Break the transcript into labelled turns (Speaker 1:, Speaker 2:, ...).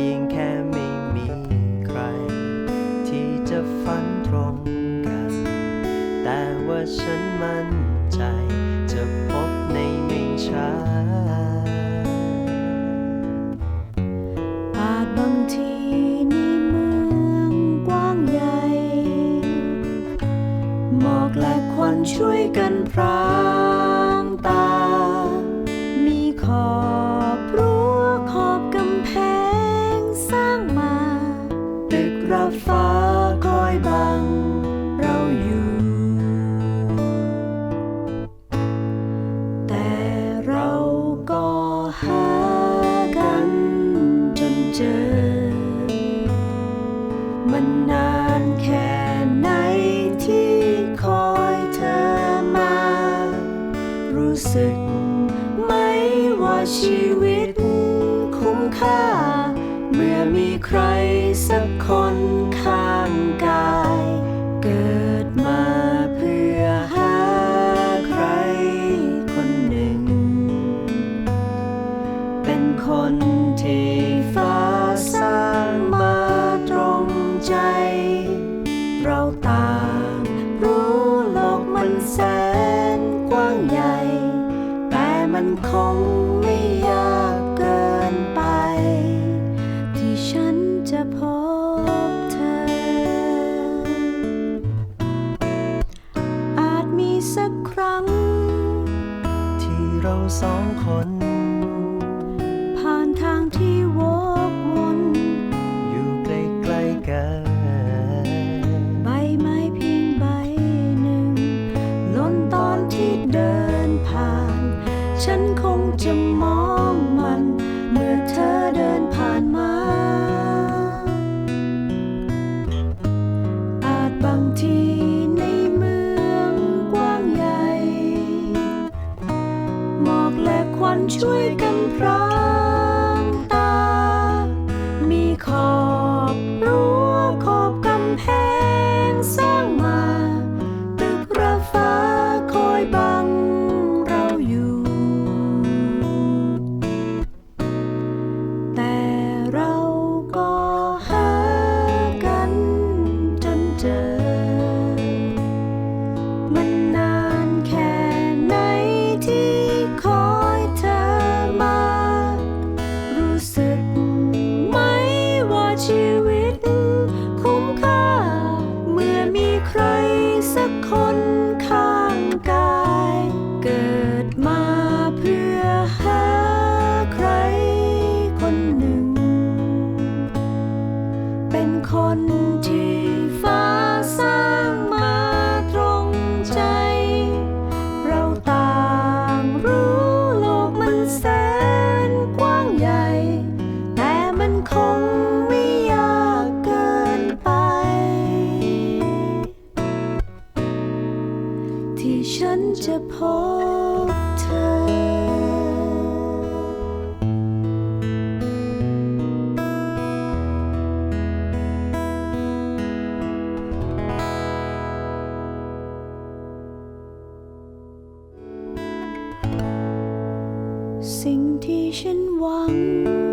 Speaker 1: พียงแค่ไม่มีใคร ที่จะฝันตรงกัน แต่ว่าฉันมั่นใจจะพบในไม่ช้า
Speaker 2: อาจบางทีในเมืองกว้างใหญ่ หมอกและควันช่วยกันพรา นานแค่ไหนที่คอยเธอมา รู้สึกไหมว่าชีวิตคุ้มค่า เมื่อมีใครสักคนข้างกาย เกิดมาเพื่อหาใครคนหนึ่ง เป็นคน คงไม่ยากเกินไป ที่ฉันจะพบเธอ อาจมีสักครั้ง
Speaker 1: ที่เราสองคน
Speaker 2: ผ่านทางที่วน
Speaker 1: น
Speaker 2: ค จะพบเธอสิ่งที่ฉันหวัง